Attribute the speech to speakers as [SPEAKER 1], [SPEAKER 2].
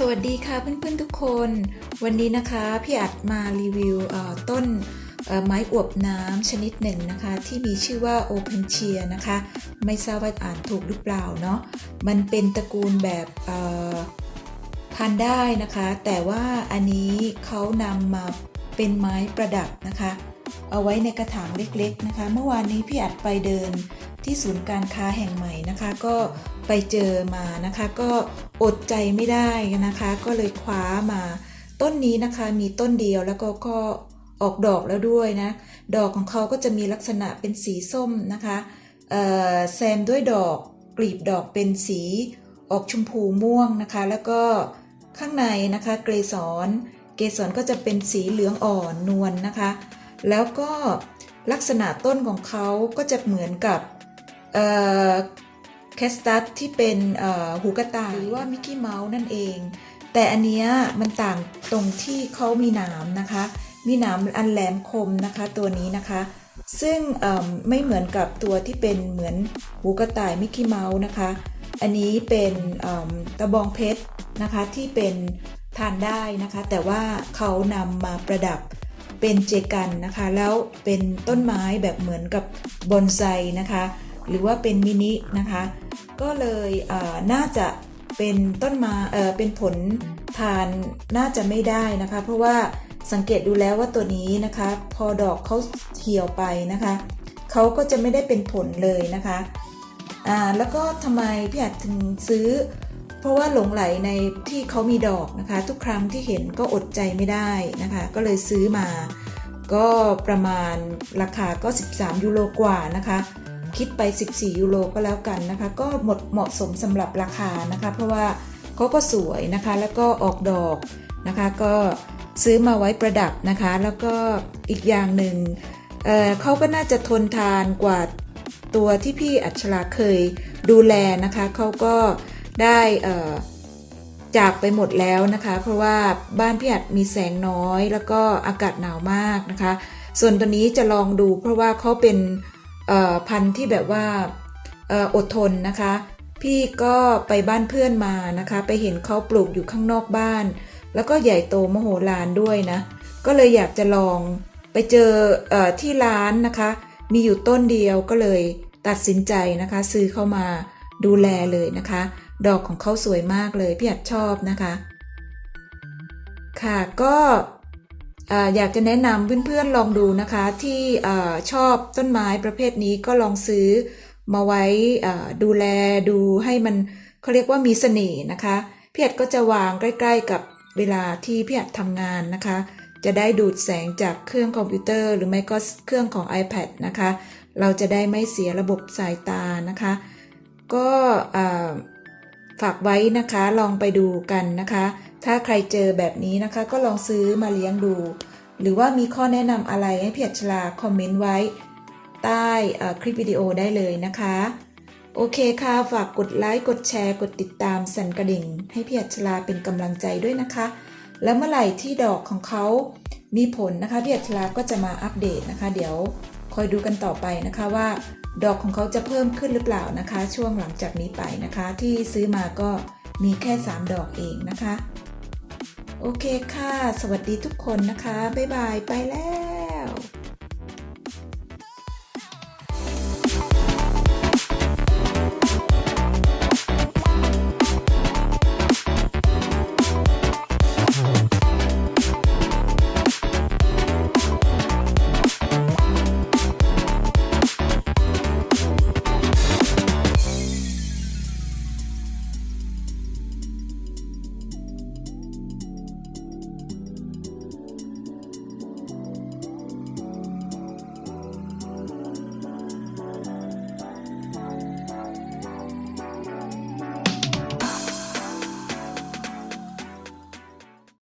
[SPEAKER 1] สวัสดีค่ะเพื่อนๆทุกคน วันนี้นะคะพี่อัดมารีวิวต้นไม้อวบน้ำชนิดหนึ่งนะคะ ที่มีชื่อว่า Open c h e e r นะคะ ไม่ทราบว่าอ่านถูกหรือเปล่าเนาะมันเป็นตระกูลแบบเอ่อทานได้นะคะ แต่ว่าอันนี้เขานำมาเป็นไม้ประดับนะคะ เอาไว้ในกระถางเล็กๆนะคะ เมื่อวานนี้พี่อัดไปเดินที่ศูนย์การค้าแห่งใหม่นะคะ ก็ไปเจอมานะคะ ก็อดใจไม่ได้นะคะ ก็เลยคว้ามาต้นนี้นะคะมีต้นเดียวแล้วก็ก็ออกดอกแล้วด้วยนะ ดอกของเขาก็จะมีลักษณะเป็นสีส้มนะคะแซมด้วยดอกกลีบดอกเป็นสีออกชมพูม่วงนะคะ แล้วก็ข้างในนะคะ เกสรเกสรก็จะเป็นสีเหลืองอ่อนนวลนะคะ แล้วก็ลักษณะต้นของเขาก็จะเหมือนกับแคสตัสที่เป็นหูกระต่ายหรือว่ามิกกี้เมาส์นั่นเอง แต่อันเนี้ยมันต่างตรงที่เขามีหนามนะคะ มีหนามอันแหลมคมนะคะตัวนี้นะคะ ซึ่งไม่เหมือนกับตัวที่เป็นเหมือนหูกระต่ายมิกกี้เมาส์นะคะ อันนี้เป็นตะบองเพชรนะคะที่เป็นทานได้นะคะ แต่ว่าเขานำมาประดับ เป็นเจกันนะคะ แล้วเป็นต้นไม้แบบเหมือนกับบอนไซนะคะ หรือว่าเป็นมินินะคะ ก็เลยน่าจะเป็นต้นมาเออเป็นผลทานน่าจะไม่ได้นะคะ เพราะว่าสังเกตดูแล้วว่าตัวนี้นะคะ พอดอกเขาเหี่ยวไปนะคะเขาก็จะไม่ได้เป็นผลเลยนะคะอ่าแล้วก็ทำไมพี่อาจถึงซื้อ ราะว่าหลงไหลในที่เขามีดอกนะคะ ทุกครั้งที่เห็นก็อดใจไม่ได้นะคะ ก็เลยซื้อมา ก็ประมาณราคาก็ 13 ยูโรกว่านะคะ คิดไป 14 ยูโรก็แล้วกันนะคะ ก็หมดเหมาะสมสำหรับราคานะคะ เพราะว่าเขาก็สวยนะคะ แล้วก็ออกดอกนะคะ ก็ซื้อมาไว้ประดับนะคะ แล้วก็อีกอย่างหนึ่งเเขาก็น่าจะทนทานกว่าตัวที่พี่อัชราเคยดูแลนะคะ เขาก็ ได้จากไปหมดแล้วนะคะ เพราะว่าบ้านพี่อัดมีแสงน้อย แล้วก็อากาศหนาวมากนะคะ ส่วนตัวนี้จะลองดูเพราะว่าเขาเป็นพันธุ์ที่แบบว่าเอ่ออดทนนะคะ พี่ก็ไปบ้านเพื่อนมานะคะ ไปเห็นเขาปลูกอยู่ข้างนอกบ้าน แล้วก็ใหญ่โตมโหฬารด้วยนะ ก็เลยอยากจะลองไปเจอเออที่ร้านนะคะ มีอยู่ต้นเดียวก็เลยตัดสินใจนะคะ ซื้อเข้ามาดูแลเลยนะคะ ดอกของเขาสวยมากเลย พี่อัดชอบนะคะ ค่ะก็เอ่อยากจะแนะนำเพื่อนๆลองดูนะคะ ที่อชอบต้นไม้ประเภทนี้ก็ลองซื้อมาไว้ดูแลดูให้มันเขาเรียกว่ามีเสน่ห์นะคะพี่อัดก็จะวางใกล้ ๆ กับเวลาที่พี่อัดทำงานนะคะ จะได้ดูดแสงจากเครื่องคอมพิวเตอร์หรือไม่ก็เครื่องของ iPad นะคะ เราจะได้ไม่เสียระบบสายตานะคะ ก็อ่อ ฝากไว้นะคะลองไปดูกันนะคะ ถ้าใครเจอแบบนี้นะคะ ก็ลองซื้อมาเลี้ยงดู หรือว่ามีข้อแนะนำอะไรให้เพี่อัชลาคอมเมนต์ไว้ ใต้คลิปวิดีโอได้เลยนะคะ โอเคค่ะ ฝากกดไลค์กดแชร์ กดติดตามสั่นกระดิ่ง ให้เพี่อัชลาเป็นกำลังใจด้วยนะคะ แล้วเมื่อไหร่ที่ดอกของเขามีผลนะคะเพี่อัชลาก็จะมาอัปเดตนะคะ เดี๋ยวคอยดูกันต่อไปนะคะว่า ดอกของเขาจะเพิ่มขึ้นหรือเปล่านะคะ ช่วงหลังจากนี้ไปนะคะ ที่ซื้อมาก็มีแค่ 3 ดอกเองนะคะ โอเคค่ะ สวัสดีทุกคนนะคะ บ๊ายบาย ไปแล้ว